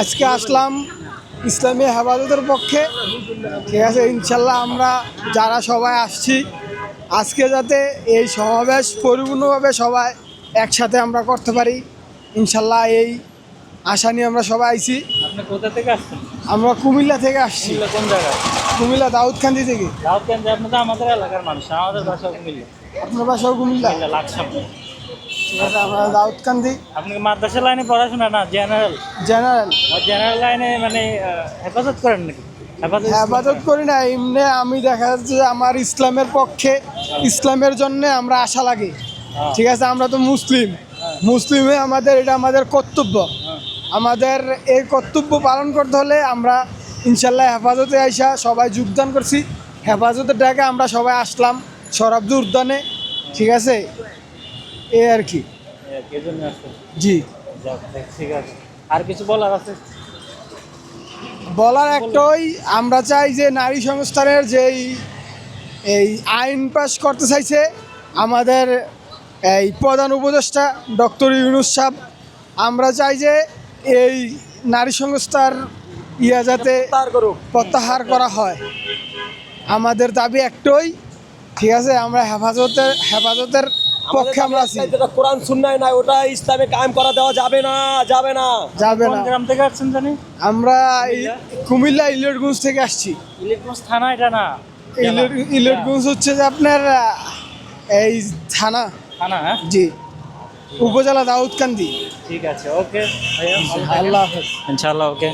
আজকে আসলাম ইসলামী হেফাজতের পক্ষে। ঠিক আছে ইনশাল্লাহ আমরা যারা সবাই আসছি আজকে যাতে এই সমাবেশ পরিপূর্ণভাবে সবাই একসাথে আমরা করতে পারি ইনশাল্লাহ এই আশা নিয়ে আমরা সবাই আইছি। কোথা থেকে আসছেন? আমরা কুমিল্লা থেকে আসছি। কুমিল্লা কোন জায়গায়? কুমিল্লা দাউদকান্দি থেকে। রাউতগঞ্জ আপনি আমাদের এলাকার মানুষ আমাদের বাসা কুমিল্লা। আপনার বাসাও কুমিল্লা? কুমিল্লা লাকসাম। ঠিক আছে আমরা দাউদকান্দি আপনি মাদ্রাসা লাইনে পড়াশোনা না জেনারেল জেনারেল জেনারেল লাইনে মানে হেফাজত করেন নাকি? হেফাজত করি না এমনি আমি দেখা যাচ্ছে যে আমার ইসলামের পক্ষে ইসলামের জন্য আমরা আশা লাগে। হ্যাঁ। ঠিক আছে আমরা তো মুসলিম। মুসলিমে আমাদের এটা আমাদের কর্তব্য। হ্যাঁ। আমাদের এই কর্তব্য পালন করতে হলে আমরা ইনশাল্লাহ হেফাজতে আইসা সবাই যোগদান করছি। হেফাজতের ডাকে আমরা সবাই আসলাম সরাব্দি উদ্যানে ঠিক আছে? এই আর কি। কে জন্য আসছেন জি। ঠিক আছে। আর কিছু বলার আছে? বলার একটাই আমরা চাই যে নারী সংস্থানের যেই এই আইন পাশ করতে চাইছে আমাদের এই প্রধান উপদেষ্টা ডক্টর ইউনুস সাহেব আমরা চাই যে এই নারী সংস্থার ইয়া যাতে প্রত্যাহার করা হয়। আমাদের দাবি একটাই ঠিক আছে আমরা হেফাজতের হেফাজতের পক্ষে আমরা আছি। যেটা কোরআন সুন্নায় নাই ওটা ইসলামে কায়েম করা দেওয়া যাবে না যাবে না। যাবে না। গ্রাম থেকে আসছেন জানি? আমরা কুমিল্লা। ইলিয়টগঞ্জ থেকে আসছি। ইলেকট্রনিক্স থানা এটা না? ইলিয়টগঞ্জ হচ্ছে যে আপনার এই থানা। থানা হ্যাঁ? জি। উপজেলা দাউদকান্দি। ঠিক আছে ওকে। আল্লাহ হাফেজ। ইনশাআল্লাহ ওকে।